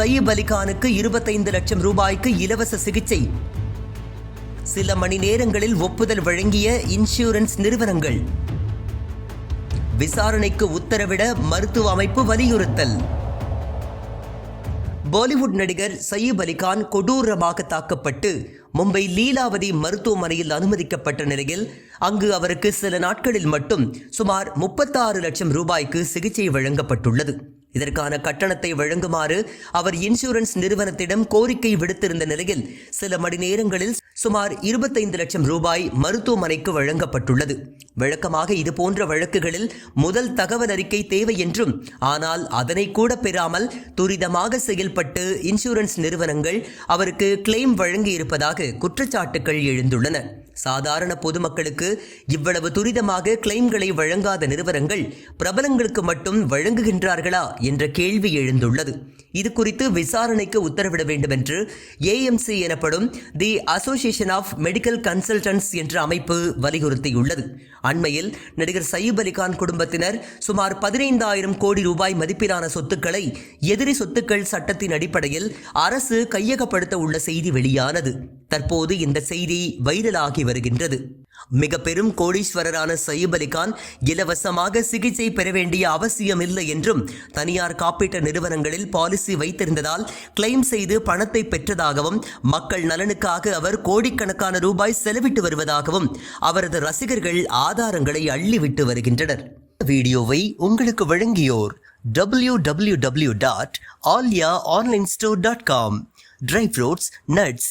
சயீப் அலிகானுக்கு இருபத்தைந்து லட்சம் ரூபாய்க்கு இலவச சிகிச்சை. சில மணி நேரங்களில் ஒப்புதல் வழங்கிய இன்சூரன்ஸ் நிறுவனங்கள். விசாரணைக்கு உத்தரவிட மருத்துவ அமைப்பு வலியுறுத்தல். பாலிவுட் நடிகர் சயீப் அலிகான் கொடூரமாக தாக்கப்பட்டு மும்பை லீலாவதி மருத்துவமனையில் அனுமதிக்கப்பட்ட நிலையில் அங்கு அவருக்கு சில நாட்களில் மட்டும் சுமார் முப்பத்தாறு லட்சம் ரூபாய்க்கு சிகிச்சை வழங்கப்பட்டுள்ளது. இதற்கான கட்டணத்தை வழங்குமாறு அவர் இன்சூரன்ஸ் நிறுவனத்திடம் கோரிக்கை விடுத்திருந்த நிலையில் சில மணி நேரங்களில் சுமார் இருபத்தைந்து லட்சம் ரூபாய் மருத்துவமனைக்கு வழங்கப்பட்டுள்ளது. வழக்கமாக இதுபோன்ற வழக்குகளில் முதல் தகவல் அறிக்கை தேவை என்றும் ஆனால் அதனை கூட பெறாமல் துரிதமாக செயல்பட்டு இன்சூரன்ஸ் நிறுவனங்கள் அவருக்கு கிளைம் வழங்கி இருப்பதாக குற்றச்சாட்டுகள் எழுந்துள்ளன. சாதாரண பொதுமக்களுக்கு இவ்வளவு துரிதமாக கிளைம்களை வழங்காத நிறுவனங்கள் பிரபலங்களுக்கு மட்டும் வழங்குகின்றார்களா என்ற கேள்வி எழுந்துள்ளது. இது குறித்து விசாரணைக்கு உத்தரவிட வேண்டும் என்று ஏஎம்சி எனப்படும் the association of medical consultants என்ற அமைப்பு வலியுறுத்தியுள்ளது. அண்மையில் நடிகர் சயீப் அலிகான் குடும்பத்தினர் சுமார் பதினைந்தாயிரம் கோடி ரூபாய் மதிப்பிலான சொத்துக்களை எதிரி சொத்துக்கள் சட்டத்தின் அடிப்படையில் அரசு கையகப்படுத்த உள்ள செய்தி வெளியானது. தற்போது இந்த செய்தி வைரலாகி வருகின்றது. மிக பெரும் கோடீஸ்வரரான சயீப் அலிகான் இலவசமாக சிகிச்சை பெற வேண்டிய அவசியமில்லை என்றும் தனியார் காப்பீட்டு நிறுவனங்களில் பாலிசி வைத்திருந்ததால் கிளைம் செய்து பணத்தை பெற்றதாகவும் மக்கள் நலனுக்காக அவர் கோடிக்கணக்கான ரூபாய் செலவிட்டு வருவதாகவும் அவரது ரசிகர்கள் ஆதாரங்களை அள்ளிவிட்டு வருகின்றனர். வீடியோவை உங்களுக்கு வழங்கியோர் W W W dot Alya online store dot com dry fruits nuts